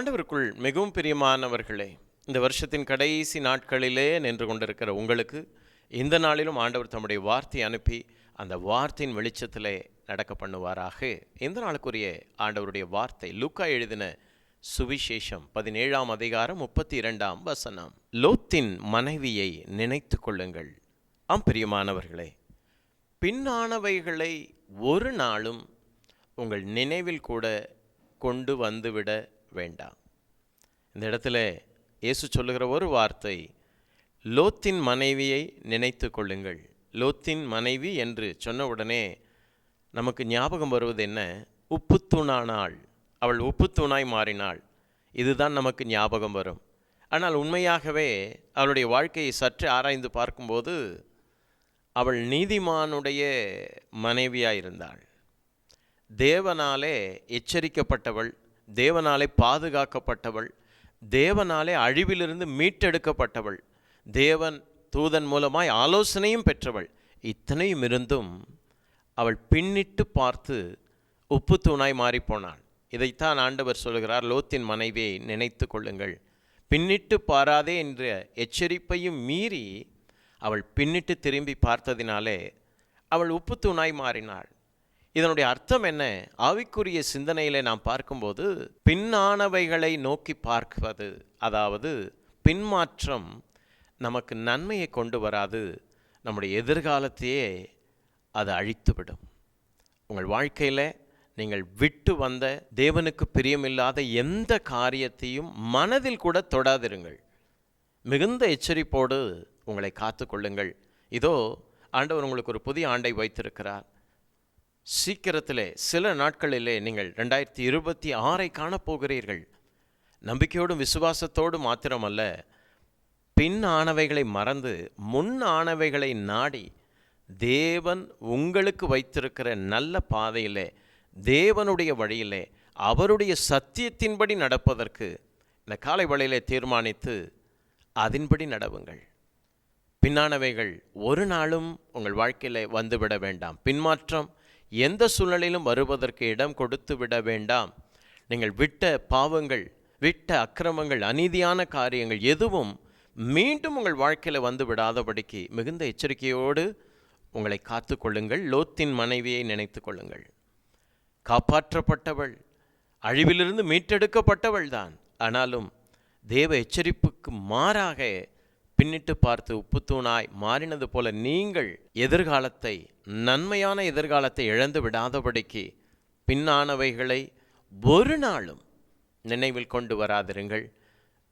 ஆண்டவருக்குள் மிகவும் பிரியமானவர்களே இந்த வருஷத்தின் கடைசி நாட்களிலே நின்று கொண்டிருக்கிற உங்களுக்கு இந்த நாளிலும் ஆண்டவர் தம்முடைய வார்த்தை அனுப்பி அந்த வார்த்தையின் வெளிச்சத்திலே நடக்க பண்ணுவாராக. இந்த நாளுக்குரிய ஆண்டவருடைய வார்த்தை லூக்கா எழுதின சுவிசேஷம் பதினேழாம் அதிகாரம் முப்பத்தி இரண்டாம் வசனம். லோத்தின் மனைவியை நினைத்து கொள்ளுங்கள். ஆம் பிரியமானவர்களே பின்னானவைகளை ஒரு நாளும் உங்கள் நினைவில் கூட கொண்டு வந்துவிட வேண்டாம். இந்த இடத்துல இயேசு சொல்லுகிற ஒரு வார்த்தை லோத்தின் மனைவியை நினைத்து கொள்ளுங்கள். லோத்தின் மனைவி என்று சொன்ன உடனே நமக்கு ஞாபகம் வருவது என்ன? உப்புத்தூணானாள். அவள் உப்புத்தூணாய் மாறினாள். இதுதான் நமக்கு ஞாபகம் வரும். ஆனால் உண்மையாகவே அவளுடைய வாழ்க்கையை சற்று ஆராய்ந்து பார்க்கும்போது அவள் நீதிமானுடைய மனைவியாக இருந்தாள் தேவனாலே எச்சரிக்கப்பட்டவள். தேவனாலே பாதுகாக்கப்பட்டவள். தேவனாலே அழிவிலிருந்து மீட்டெடுக்கப்பட்டவள். தேவன் தூதன் மூலமாய் ஆலோசனையும் பெற்றவள். இத்தனையும் இருந்தும் அவள் பின்னிட்டு பார்த்து உப்பு தூணாய் மாறிப்போனாள் இதைத்தான் ஆண்டவர் சொல்கிறார் லோத்தின் மனைவியை நினைத்து கொள்ளுங்கள். பின்னிட்டு பாராதே என்ற எச்சரிப்பையும் மீறி அவள் பின்னிட்டு திரும்பி பார்த்ததினாலே அவள் உப்பு தூணாய் மாறினாள். இதனுடைய அர்த்தம் என்ன? ஆவிக்குரிய சிந்தனையில் நாம் பார்க்கும்போது பின்னானவைகளை நோக்கி பார்ப்பது அதாவது பின்மாற்றம் நமக்கு நன்மையை கொண்டு வராது நம்முடைய எதிர்காலத்தையே அது அழித்துவிடும். உங்கள் வாழ்க்கையில் நீங்கள் விட்டு வந்த தேவனுக்கு பிரியமில்லாத எந்த காரியத்தையும் மனதில் கூட தொடாதிருங்கள். மிகுந்த எச்சரிப்போடு உங்களை காத்து கொள்ளுங்கள் இதோ ஆண்டவர் உங்களுக்கு ஒரு புதிய ஆண்டை வைத்திருக்கிறார். சீக்கிரத்திலே சில நாட்களிலே நீங்கள் ரெண்டாயிரத்தி இருபத்தி ஆறை காணப்போகிறீர்கள். நம்பிக்கையோடும் விசுவாசத்தோடும் மாத்திரமல்ல பின் ஆனவைகளை மறந்து முன் ஆனவைகளை நாடி தேவன் உங்களுக்கு வைத்திருக்கிற நல்ல பாதையிலே தேவனுடைய வழியிலே அவருடைய சத்தியத்தின்படி நடப்பதற்கு இந்த காலை வழியிலே தீர்மானித்து அதன்படி நடவுங்கள். பின்னானவைகள் ஒரு நாளும் உங்கள் வாழ்க்கையில் வந்துவிட வேண்டாம். பின்மாற்றம் எந்த சூழ்நிலையிலும் வருவதற்கு இடம் கொடுத்து விட வேண்டாம். நீங்கள் விட்ட பாவங்கள் விட்ட அக்கிரமங்கள் அநீதியான காரியங்கள் எதுவும் மீண்டும் உங்கள் வாழ்க்கையில் வந்து விடாதபடிக்கு மிகுந்த எச்சரிக்கையோடு உங்களை காத்து கொள்ளுங்கள். லோத்தின் மனைவியை நினைத்து கொள்ளுங்கள். காப்பாற்றப்பட்டவள் அழிவிலிருந்து மீட்டெடுக்கப்பட்டவள் தான் ஆனாலும் தேவ எச்சரிப்புக்கு மாறாக பின்னிட்டு பார்த்து உப்புத்தூணாய் மாறினது போல நீங்கள் எதிர்காலத்தை நன்மையான எதிர்காலத்தை இழந்து விடாதபடிக்கு பின்னானவைகளை ஒரு நாளும் நினைவில் கொண்டு வராதிருங்கள்.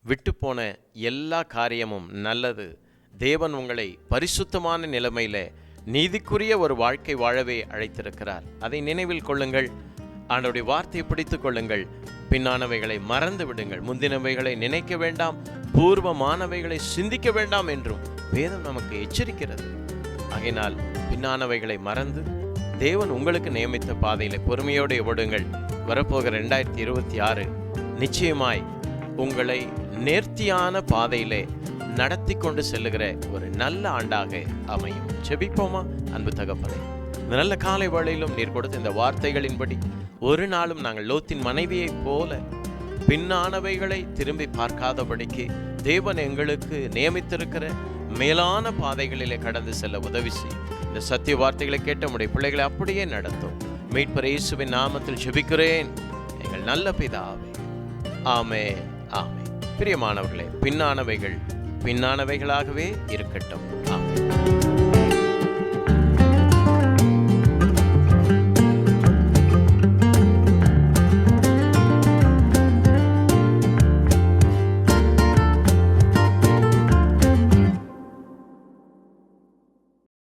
விட்டுப்போன எல்லா காரியமும் நல்லது. தேவன் உங்களை பரிசுத்தமான நிலைமையில் நீதிக்குரிய ஒரு வாழ்க்கை வாழவே அழைத்திருக்கிறார். அதை நினைவில் கொள்ளுங்கள். ஆண்டோடைய வார்த்தையை பிடித்துக் கொள்ளுங்கள். பின்னானவைகளை மறந்து விடுங்கள். முந்தினவைகளை நினைக்க வேண்டாம். பூர்வமானவைகளை சிந்திக்க வேண்டாம் என்றும் வேதம் நமக்கு எச்சரிக்கிறது. ஆகையினால் பின்னானவைகளை மறந்து தேவன் உங்களுக்கு நியமித்த பாதையில் பொறுமையோடு ஓடுங்கள். வரப்போகிற ரெண்டாயிரத்தி இருபத்தி ஆறு நிச்சயமாய் உங்களை நேர்த்தியான பாதையிலே நடத்தி கொண்டு செல்லுகிற ஒரு நல்ல ஆண்டாக அமையும். செபிப்போமா அன்பு தகப்பனே. இந்த நல்ல காலை வேளையிலும் நீர் கொடுத்த இந்த வார்த்தைகளின்படி ஒரு நாளும் நாங்கள் லோத்தின் மனைவியைப் போல பின்னானவைகளை திரும்பி பார்க்காதபடிக்கு தேவன் எங்களுக்கு நியமித்திருக்கிற மேலான பாதைகளிலே கடந்து செல்ல உதவி செய்யும். இந்த சத்திய வார்த்தைகளை கேட்ட முடிய பிள்ளைகளை அப்படியே நடத்தும். மீட்பர் இயேசுவின் நாமத்தில் ஜெபிக்கிறேன். எங்கள் நல்ல பிதாவே. ஆமே ஆமே பிரியமானவர்களே பின்னானவைகள் பின்னானவைகளாகவே இருக்கட்டும். ஆமே